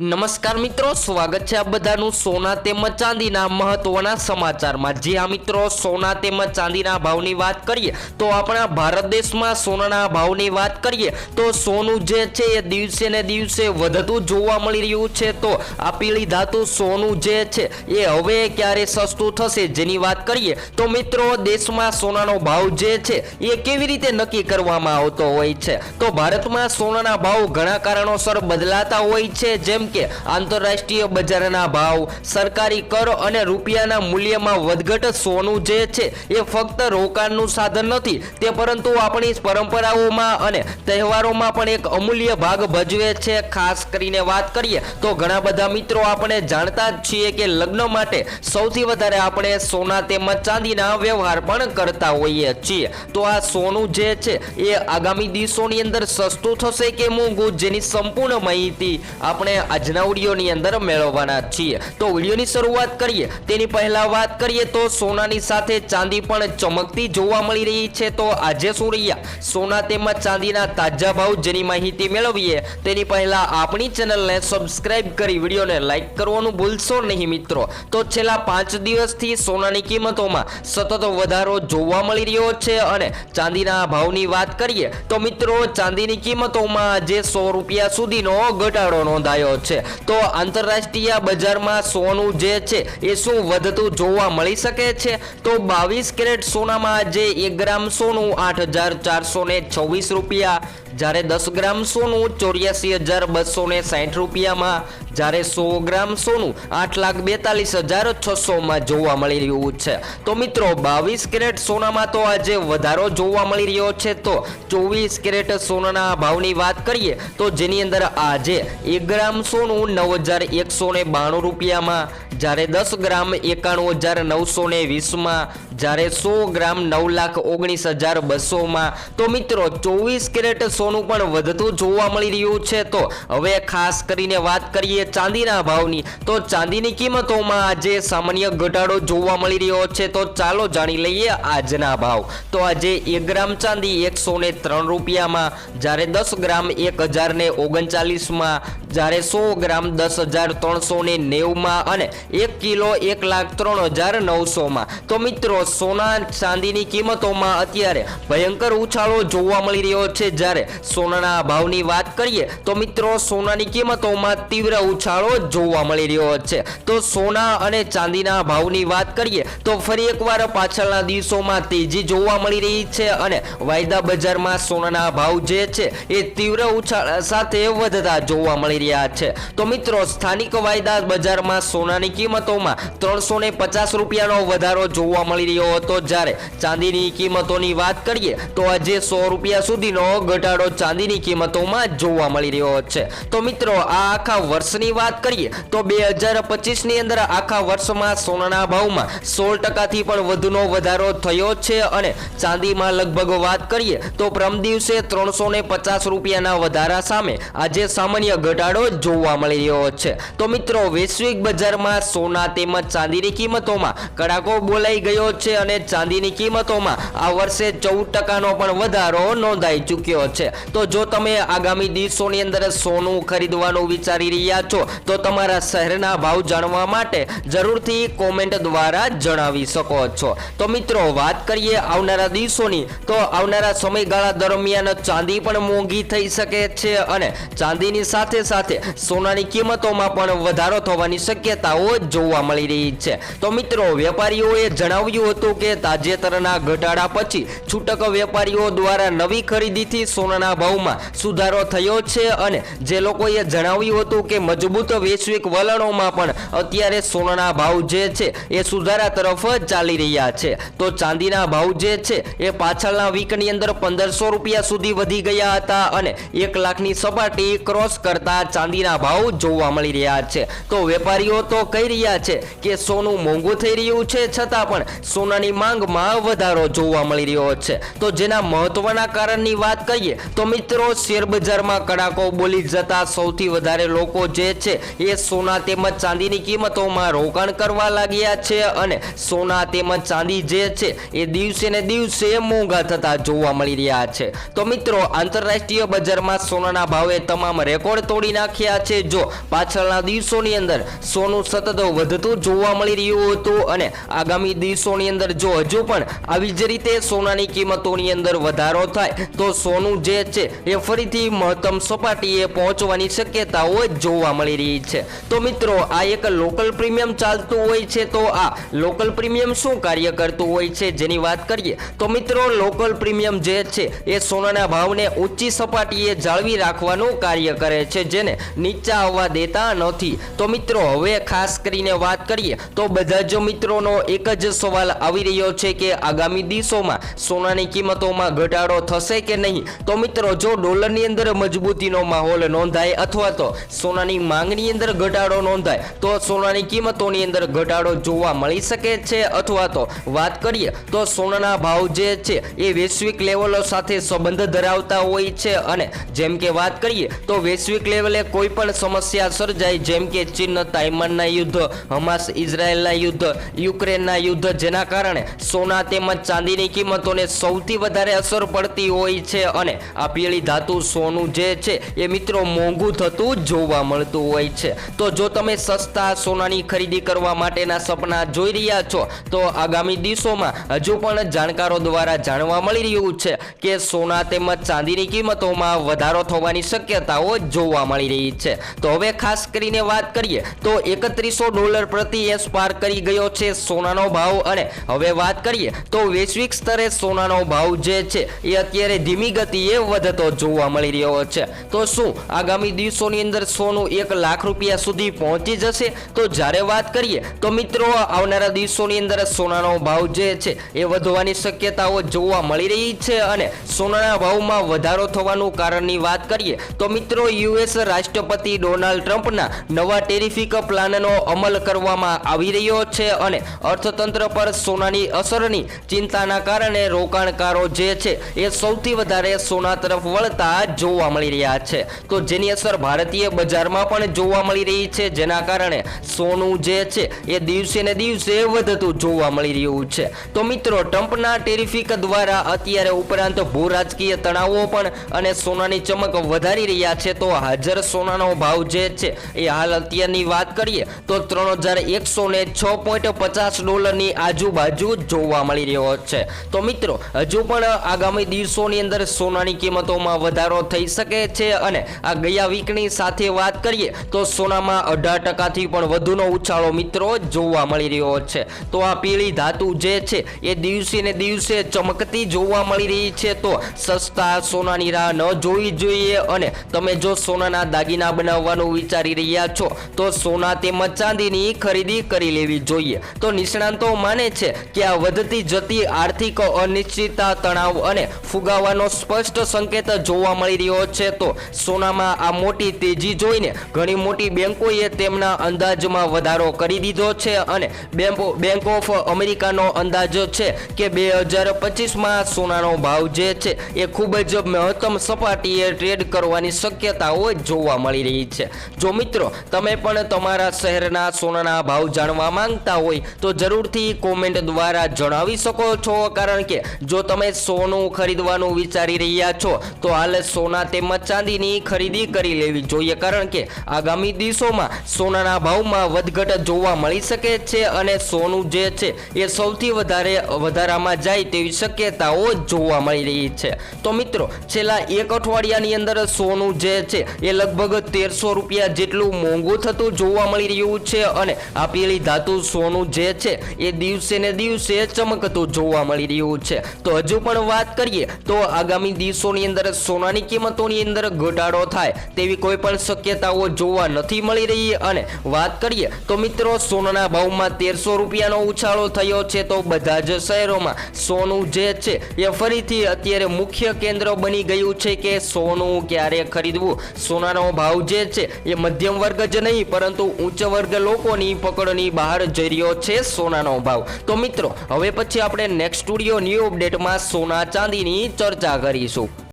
નમસ્કાર મિત્રો, સ્વાગત છે આ બધાનું સોના તેમજ ચાંદીના મહત્વના સમાચારમાં. જે આ મિત્રો, સોના તેમજ ચાંદીના ભાવની વાત કરીએ, તો આપણા ભારત દેશમાં સોનાના ભાવની વાત કરીએ, તો સોનું જે છે એ દિવસે ને દિવસે વધતું જોવા મળી રહ્યું છે. તો આ પીળી ધાતુ સોનું જે છે એ હવે ક્યારે સસ્તું થશે જેની વાત કરીએ, તો મિત્રો દેશમાં સોનાનો ભાવ જે છે એ કેવી રીતે નક્કી કરવામાં આવતો હોય છે? તો ભારતમાં સોનાના ભાવ ઘણા કારણોસર બદલાતા હોય છે, જેમ કે આંતરરાષ્ટ્રીય બજારના ભાવ, સરકારી કર અને રૂપિયાના મૂલ્યમાં વધઘટ સોનું જે છે એ ફક્ત રોકાણનું સાધન નથી, તે પરંતુ આપણી પરંપરાઓમાં અને તહેવારોમાં પણ એક અમૂલ્ય ભાગ ભજવે છે. ખાસ કરીને વાત કરીએ તો ઘણા બધા મિત્રો આપણે જાણતા જ છીએ કે લગ્ન માટે સૌથી વધારે આપણે સોના તેમજ ચાંદીના વ્યવહાર પણ કરતા હોઈએ છીએ. તો આ સોનું જે છે એ આગામી દિવસોની અંદર સસ્તું થશે કે મોંઘું, જેની સંપૂર્ણ માહિતી આપણે આજના વિડીયોની અંદર મેળવવાના છીએ. તો વિડીયોની શરૂઆત કરીએ. તેની પહેલા વાત કરીએ તો સોનાની સાથે ચાંદી પણ ચમકતી જોવા મળી રહી છે તો આજે શું રહ્યા? સોના તેમજ ચાંદીના તાજા ભાવ જેની માહિતી મેળવીએ, તેની પહેલા આપણી ચેનલને સબસ્ક્રાઇબ કરી વિડીયોને લાઈક કરવાનું ભૂલશો નહીં મિત્રો. તો છેલ્લા પાંચ દિવસથી સોનાની કિંમતોમાં સતત વધારો જોવા મળી રહ્યો છે અને ચાંદીના ભાવની વાત કરીએ, તો મિત્રો ચાંદીની કિંમતોમાં આજે સો રૂપિયા સુધીનો ઘટાડો નોંધાયો છે તો આંતરરાષ્ટ્રીય બજારમાં સોનું જે છે એ શું વધતું જોવા મળી શકે છે? તો બાવીસ કેરેટ સોનામાં જે એક ગ્રામ સોનું આઠ હજાર ચારસો ને છવ્વીસ રૂપિયા જ્યારે દસ ગ્રામ સોનું ચોર્યાસી હજાર બસો ને સાઠ રૂપિયામાં, જ્યારે સો ગ્રામ સોનું આઠ લાખ બેતાલીસ હજાર છસોમાં જોવા મળી રહ્યું છે. તો મિત્રો, બાવીસ કેરેટ સોનામાં તો આજે વધારો જોવા મળી રહ્યો છે. તો ચોવીસ કેરેટ સોનાના ભાવની વાત કરીએ, તો જેની અંદર આજે એક ગ્રામ સોનું નવ હજાર એકસો ને બાણું રૂપિયામાં, જ્યારે દસ ગ્રામ એકાણું હજાર નવસો ને વીસમાં, જ્યારે સો ગ્રામ નવ લાખ ઓગણીસ હજાર બસોમાં. તો મિત્રો, ચોવીસ કેરેટ સોનું પણ વધતું જોવા મળી રહ્યું છે. તો હવે ખાસ કરીને વાત કરીએ ચાંદીના ભાવની. તો ચાંદીની કિંમતોમાં આજે સામાન્ય ઘટાડો જોવા મળી રહ્યો છે. તો ચાલો જાણી લઈએ આજના ભાવ. તો આજે એક ગ્રામ ચાંદી એકસો ને ત્રણ રૂપિયામાં, જ્યારે દસ ગ્રામ એક હજાર ને ઓગણચાલીસમાં, જ્યારે સો ગ્રામ દસ હજાર ત્રણસો ને નેવુંમાં અને એક કિલો એક લાખ ત્રણ હજાર નવસોમાં. તો મિત્રો, સોના ચાંદીની કિંમતોમાં અત્યારે ભયંકર ઉછાળો જોવા મળી રહ્યો છે. જ્યારે સોનાના ભાવની વાત કરીએ તો મિત્રો સોનાની કિંમતોમાં તીવ્ર ઉછાળો જોવા મળી રહ્યો છે. તો સોના અને ચાંદીના ભાવની વાત કરીએ તો ફરી એકવાર પાછળના દિવસોમાં તેજી જોવા મળી રહી છે અને વાયદા બજારમાં સોનાના ભાવ જે છે એ તીવ્ર ઉછાળ સાથે વધતા જોવા મળી રહ્યા છે. તો મિત્રો સ્થાનિક વાયદા બજારમાં સોનાની કિંમતોમાં ત્રણસો ને પચાસ રૂપિયાનો વધારો જોવા મળી રહ્યો હતો. જ્યારે ચાંદીની કિંમતોની વાત કરીએ તો આજે સો રૂપિયા સુધીનો ઘટાડો ચાંદીની કિંમતોમાં જોવા મળી રહ્યો છે. તો મિત્રો, આ આખા વર્ષની વાત કરીએ, તો બે હજાર પચીસની અંદર આખા વર્ષમાં સોનાના ભાવમાં સોળ ટકાથી પણ વધુનો વધારો થયો છે અને ચાંદીમાં લગભગ વાત કરીએ, તો પ્રમ દિવસે ત્રણસો પચાસ રૂપિયાના વધારા સામે આજે સામાન્ય ઘટાડો જોવા મળી રહ્યો છે. તો મિત્રો, વૈશ્વિક બજારમાં સોના તેમજ ચાંદીની કિંમતોમાં કડાકો બોલાઈ ગયો છે અને ચાંદીની કિંમતોમાં આ વર્ષે ચૌદ ટકાનો પણ વધારો નોંધાઈ ચૂક્યો છે. તો જો તમે આગામી દિવસોની અંદર સોનું ખરીદવાનું વિચારી રહ્યા છો, તો તમારા શહેરના ભાવ જાણવા માટે જરૂરથી કોમેન્ટ દ્વારા જણાવી શકો છો. તો મિત્રો, વાત કરીએ આવનારા દિવસોની, તો આવનારા સમયગાળા દરમિયાન ચાંદી પણ મોંઘી થઈ શકે છે અને ચાંદીની સાથે સાથે સોનાની કિંમતોમાં પણ વધારો થવાની શક્યતાઓ જોવા મળી રહી છે. તો મિત્રો, વેપારીઓએ જણાવ્યું હતું કે તાજેતરના ઘટાડા પછી છૂટક વેપારીઓ દ્વારા નવી ખરીદીથી સોનાના ભાવમાં સુધારો થયો છે અને જે લોકોએ જણાવ્યું હતું કે મજબૂત વૈશ્વિક વલણોમાં પણ અત્યારે સોનાના ભાવ જે છે એ સુધારા તરફ ચાલી રહ્યા છે. તો ચાંદીના ભાવ જે છે એ પાછળના વીકની અંદર પંદરસો રૂપિયા સુધી વધી ગયા હતા અને એક લાખની સપાટી ક્રોસ કરતા ચાંદીના ભાવ જોવા મળી રહ્યા છે. તો વેપારીઓ તો કહી રહ્યા છે કે સોનું મોંઘું થઈ રહ્યું છે છતાં પણ સોનાની માંગમાં વધારો જોવા મળી રહ્યો છે. તો જેના મહત્વના કારણની વાત કરીએ તો મિત્રો શેર બજારમાં કડાકો બોલી જતા સૌથી વધારે લોકો જે છે એ સોના તેમજ ચાંદીની કિંમતોમાં રોકાણ કરવા લાગ્યા છે અને સોના તેમજ ચાંદી જે છે એ દિવસે ને દિવસે મોંઘા થતા જોવા મળી રહ્યા છે. તો મિત્રો, આંતરરાષ્ટ્રીય બજારમાં સોનાના ભાવે તમામ રેકોર્ડ તોડી નાખ્યા છે. જો પાછળના દિવસોની અંદર સોનું સતત વધતું જોવા મળી રહ્યું હતું અને આગામી દિવસોની અંદર જો હજુ પણ આવી જ રીતે સોનાની કિંમતોની અંદર વધારો થાય, તો સોનું જે છે. એ ફરીથી મહત્તમ સપાટીએ પહોંચવાની શક્યતાઓ જોવા મળી રહી છે. તો મિત્રો, આ એક લોકલ પ્રીમિયમ ચાલતું હોય છે, તો આ લોકલ પ્રીમિયમ શું કાર્ય કરતું હોય છે જેની વાત કરીએ? તો મિત્રો લોકલ પ્રીમિયમ જે છે, એ સોનાના ભાવને ઊંચી સપાટીએ જાળવી રાખવાનું કાર્ય કરે છે, જેને નીચા આવવા દેતા નથી. તો મિત્રો, હવે ખાસ કરીને વાત કરીએ, તો બધા જ મિત્રોનો એક જ સવાલ આવી રહ્યો છે કે આગામી દિવસોમાં સોનાની કિંમતોમાં ઘટાડો થશે કે નહીં? તો મિત્રો જો ડોલરની અંદર મજબૂતીનો માહોલ નોંધાય અથવા તો સોનાની માંગની અંદર ઘટાડો નોંધાય, તો સોનાની કિંમતોની અંદર ઘટાડો જોવા મળી શકે છે અથવા તો વાત કરીએ, તો સોનાના ભાવ જે છે એ વૈશ્વિક લેવલો સાથે સંબંધ ધરાવતા હોય છે અને જેમ કે વાત કરીએ, તો વૈશ્વિક લેવલે કોઈ પણ સમસ્યા સર્જાય, જેમ કે ચીન તાઇમાનના યુદ્ધ, હમાસ, ઇઝરાયેલના યુદ્ધ, યુક્રેનના યુદ્ધ, જેના કારણે સોના તેમજ ચાંદીની કિંમતોને સૌથી વધારે અસર પડતી હોય છે અને આ પીળી ધાતુ સોનું જે છે, એ મિત્રો મોંઘું થતું જોવા મળતું હોય છે. તો જો તમે સસ્તા સોનાની ખરીદી કરવા માટેના સપના જોઈ રહ્યા છો, તો આગામી દિવસોમાં હજુ પણ જાણકારો દ્વારા જાણવા મળી રહ્યું છે કે સોના તેમજ ચાંદીની કિંમતોમાં વધારો થવાની શક્યતાઓ જોવા મળી રહી છે. તો હવે ખાસ કરીને વાત કરીએ, તો એકત્રીસો ડોલર પ્રતિ એસ પાર કરી ગયો છે સોનાનો ભાવ અને હવે વાત કરીએ, તો વૈશ્વિક સ્તરે સોનાનો ભાવ જે છે, એ અત્યારે ધીમી ગતિએ વધતો જોવા મળી રહ્યો છે. તો શું આગામી દિવસોની અંદર સોનું એક લાખ રૂપિયા સુધી પહોંચી જશે? તો જ્યારે વાત કરીએ, તો મિત્રો, આવનારા દિવસોની અંદર સોનાનો ભાવ જે છે એ વધવાની શક્યતાઓ જોવા મળી રહી છે અને સોનાના ભાવમાં વધારો થવાનું કારણની વાત કરીએ, તો મિત્રો, યુએસ રાષ્ટ્રપતિ ડોનાલ્ડ ટ્રમ્પના નવા ટેરિફિક પ્લાનનો અમલ કરવામાં આવી રહ્યો છે અને અર્થતંત્ર પર સોનાની અસરની ચિંતાના કારણે રોકાણકારો જે છે એ સૌથી વધારે સોના તરફ વળતા જોવા મળી રહ્યા છે. તો જેની અસર ભારતીય બજારમાં પણ જોવા મળી રહી છે, જેના કારણે સોનું જે છે, એ દિવસે ને દિવસે વધતું જોવા મળી રહ્યું છે. તો મિત્રો, ટ્રમ્પના ટેરિફિક દ્વારા અત્યારે ઉપરાંત ભૂ રાજકીય તણાવો પણ અને સોનાની ચમક વધારી રહ્યા છે, તો હાજર સોનાનો ભાવ જે છે, એ હાલ અત્યારની વાત કરીએ, તો ત્રણ હજાર એકસો ને છ પોઈન્ટ પચાસ ડોલરની આજુબાજુ જોવા મળી રહ્યો છે. તો મિત્રો, હજુ પણ આગામી દિવસોની અંદર સોનાની કિંમતોમાં વધારો થઈ શકે છે અને આ ગયા વીકની સાથે વાત કરીએ તો સોનામાં અઢાર ટકાથી પણ વધુનો ઉછાળો મિત્રો જોવા મળી રહ્યો છે. તો આ પીળી ધાતુ જે છે, એ દિવસે ને દિવસે ચમકતી જોવા મળી રહી છે. તો સસ્તા સોનાની રાહ ન જોવી જોઈએ અને તમે જો સોનાના દાગીના બનાવવાનું વિચારી રહ્યા છો, તો સોના તેમજ ચાંદીની ખરીદી કરી લેવી જોઈએ. તો નિષ્ણાંતો માને છે કે આ વધતી જતી આર્થિક અનિશ્ચિતતા, તણાવ અને ફુગાવાનો સ્પષ્ટ સંકેત જોવા મળી રહ્યો છે તો સોનામાં આ મોટી તેજી જોઈને ઘણી મોટી બેંકોએ તેમના અંદાજમાં વધારો કરી દીધો છે અને બેંક ઓફ અમેરિકાનો અંદાજ છે કે બે હજાર પચીસમાં સોનાનો ભાવ જે છે એ ખૂબ જ મહત્તમ સપાટીએ ટ્રેડ કરવાની શક્યતાઓ જોવા મળી રહી છે. જો મિત્રો, તમે પણ તમારા શહેરના સોનાના ભાવ જાણવા માંગતા હોય તો જરૂરથી કોમેન્ટ દ્વારા જણાવી શકો છો, કારણ કે જો તમે સોનું ખરીદવાનું વિચારી રહ્યા છો, તો હાલ સોના તેમજ ચાંદીની ખરીદી કરી લેવી જોઈએ. કારણ કે આગામી દિવસોમાં સોનાના ભાવમાં વધઘટ જોવા મળી શકે છે અને સોનું જે છે એ સૌથી વધારે વધારામાં જાય તેવી શક્યતાઓ જોવા મળી રહી છે. તો મિત્રો, છેલ્લા એક અઠવાડિયાની અંદર સોનું જે છે એ લગભગ તેરસો રૂપિયા જેટલું મોંઘું થતું જોવા મળી રહ્યું છે અને આપેલી ધાતુ સોનું જે છે એ દિવસે ને દિવસે ચમકતું જોવા મળી રહ્યું છે. તો હજુ પણ વાત કરીએ, તો આગામી દિવસોની અંદર, સોનાની કિંમતોની અંદર ઘટાડો થાય તેવી કોઈ પણ શક્યતાઓ જોવા નથી મળી રહી. અને વાત કરીએ તો મિત્રો, સોનાના ભાવમાં તેરસો રૂપિયાનો ઉછાળો થયો છે તો બધા જ શહેરોમાં સોનું જે છે એ ફરીથી અત્યારે મુખ્ય કેન્દ્ર બની ગયું છે કે સોનું ક્યારે ખરીદવું? સોનાનો ભાવ જે છે એ મધ્યમ વર્ગ જ નહીં, પરંતુ ઉચ્ચ વર્ગ લોકોની પકડની બહાર જઈ રહ્યો છે સોનાનો ભાવ. તો મિત્રો, હવે પછી આપણે નેક્સ્ટ સ્ટુડિયો ન્યૂ અપડેટમાં સોના ચાંદીની ચર્ચા કરીશું.